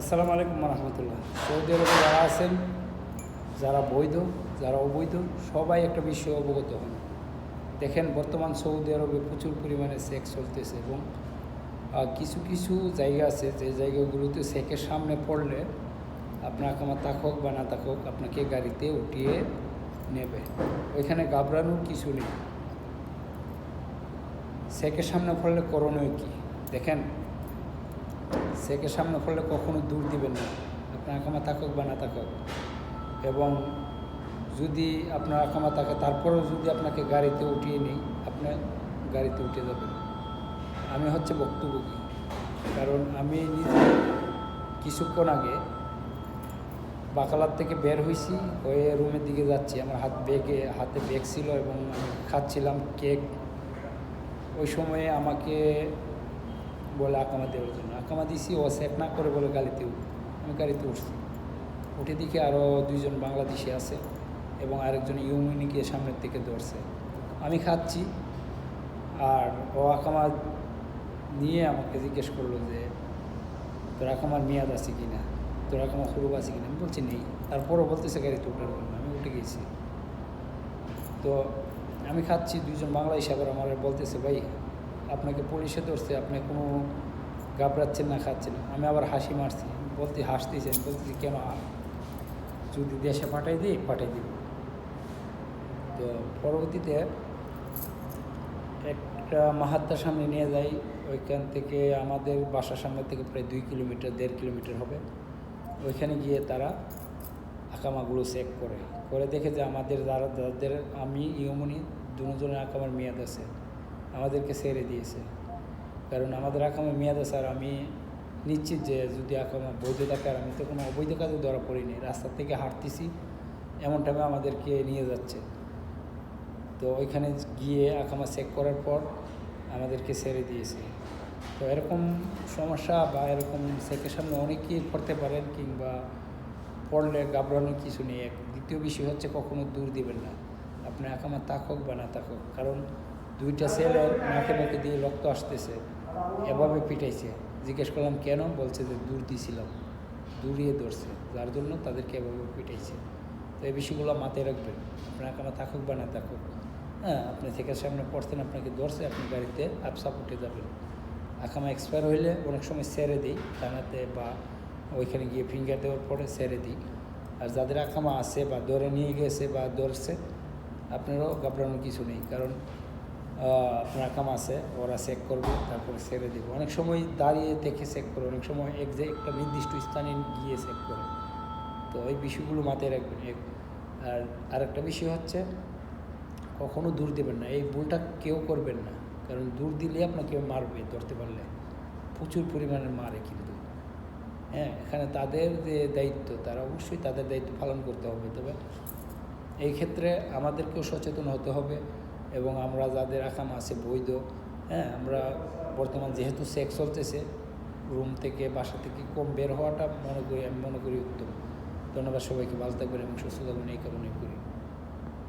আসসালামু আলাইকুম রহমতুল্লাহ সৌদি আরবে যারা আছেন, যারা বৈধ, যারা অবৈধ, সবাই একটা বিষয়ে অবগত হন। দেখেন, বর্তমান সৌদি আরবে প্রচুর পরিমাণে সেক্স চলতেছে এবং কিছু কিছু জায়গা আছে, যে জায়গাগুলোতে সেকের সামনে পড়লে আপনার আমার তাকক বা না তাকক আপনাকে গাড়িতে উঠিয়ে নেবে। ওইখানে ঘাবড়ানোর কিছু নেই। সেকের সামনে পড়লে করণীয় কি? দেখেন সেকের সামনে পড়লে কখনো দূর দিবেন না। আপনার আকামা থাকুক বা না থাকুক এবং যদি আপনার আকামা থাকে তারপরেও যদি আপনাকে গাড়িতে উঠিয়ে নিই, আপনি গাড়িতে উঠে যাবেন। আমি হচ্ছে ভুক্তভোগী কারণ আমি নিজে কিছুক্ষণ আগে বাকালার থেকে বের হয়েছি হয়ে রুমের দিকে যাচ্ছি। আমার হাত ব্যাগে হাতে ব্যাগ ছিল এবং আমি খাচ্ছিলাম কেক। ওই সময়ে আমাকে বলে আকামা দেওয়ার জন্য। আকামা দিছি, ও সেট না করে বলে গাড়িতে আমি গাড়িতে উঠছি। উঠে দিকে আরও দুইজন বাংলাদেশি আছে এবং আরেকজন ইউমিনিকে সামনের থেকে ধরছে। আমি খাচ্ছি আর ও আকামা নিয়ে আমাকে জিজ্ঞেস করল যে, তোর আকামার মেয়াদ আছে কি না তোর আকামা হরুপ আছে কি না আমি বলছি, নেই। তারপরও বলতেছে গাড়িতে উঠার জন্য। আমি উঠে গেছি। তো আমি খাচ্ছি, দুইজন বাংলা হিসাবে আমার বলতেছে, ভাই আপনাকে পুলিশে ধরছে, আপনি কোনো ঘাবড়াচ্ছেন না, খাচ্ছেন আমি আবার হাসি মারছি। বলতে হাসতেছি, আমি বলতেছি, কেন যদি দেশে পাঠাই দিই, পাঠাই দিব। তো পরবর্তীতে একটা মাহাত্মার সামনে নিয়ে যাই। ওইখান থেকে আমাদের বাসার সামনে থেকে প্রায় দুই কিলোমিটার, দেড় কিলোমিটার হবে। ওইখানে গিয়ে তারা আকামাগুলো চেক করে। করে দেখে যে আমাদের যারা, যাদের আমি ইয়মনি দুজনের আকামার মেয়াদ আছে। আমাদেরকে ছেড়ে দিয়েছে। কারণ আমাদের আকামার মেয়াদ আর আমি নিশ্চিত যে যদি আকামা বৈধ থাকে আর আমি তো কোনো অবৈধ কাজে ধরা পড়িনি, রাস্তা থেকে হাঁটতেছি, এমন টাইমে আমাদেরকে নিয়ে যাচ্ছে। তো ওইখানে গিয়ে আকামা চেক করার পর আমাদেরকে ছেড়ে দিয়েছে। তো এরকম সমস্যা বা এরকম চেকের সামনে অনেকেই করতে পারেন কিংবা পড়লে ঘাবড়ানোর কিছু নেই। এক দ্বিতীয় বিষয় হচ্ছে কখনো দূর দিবেন না। আপনি আকামা তাকক বা না তাকক কারণ দুইটা ছেলের নাকে মুখে দিয়ে রক্ত আসতেছে, এভাবে পিটাইছে। জিজ্ঞেস করলাম, কেন? বলছে যে, দূর দিয়েছিলাম দূরিয়ে ধরছে, যার জন্য তাদেরকে এভাবে পিটাইছে। তো এই বিষয়গুলো মাথায় রাখবেন। আপনার আকামা থাকুক বা না থাকুক হ্যাঁ আপনি থেকে সামনে পড়ছেন, আপনাকে ধরছে, আপনি গাড়িতে আপসাপ উঠে যাবেন। আকামা এক্সপায়ার হইলে অনেক সময় সেরে দিই, থানাতে বা ওইখানে গিয়ে ফিঙ্গার দেওয়ার পরে সেরে দিই। আর যাদের আকামা আছে বা ধরে নিয়ে গেছে বা ধরছে, আপনারও ঘাবড়ানোর কিছু নেই। কারণ আপনার কাম আছে, ওরা চেক করবে, তারপরে ছেড়ে দেবে। অনেক সময় দাঁড়িয়ে দেখে চেক করে, অনেক সময় এক যে একটা নির্দিষ্ট স্থানে গিয়ে চেক করে। তো এই বিষয়গুলো মাথায় রাখবেন। এক- আর আরেকটা বিষয় হচ্ছে, কখনো দূর দেবেন না। এই ভুলটা কেউ করবেন না। কারণ দূর দিলে আপনাকে মারবে ধরতে পারলে। প্রচুর পরিমাণে মারে কিন্তু। হ্যাঁ এখানে তাদের যে দায়িত্ব, তারা অবশ্যই তাদের দায়িত্ব পালন করতে হবে। তবে এই ক্ষেত্রে আমাদেরকেও সচেতন হতে হবে। এবং আমরা যাদের আকাম আছে বৈধ হ্যাঁ আমরা বর্তমান যেহেতু সেক্স চলতেছে রুম থেকে বাসা থেকে কম বের হওয়াটা মনে করি, আমি মনে করি উত্তম। ধন্যবাদ সবাইকে, ভালো থাকবেন এবং সুস্থ থাকবেন, এই কারণে করি।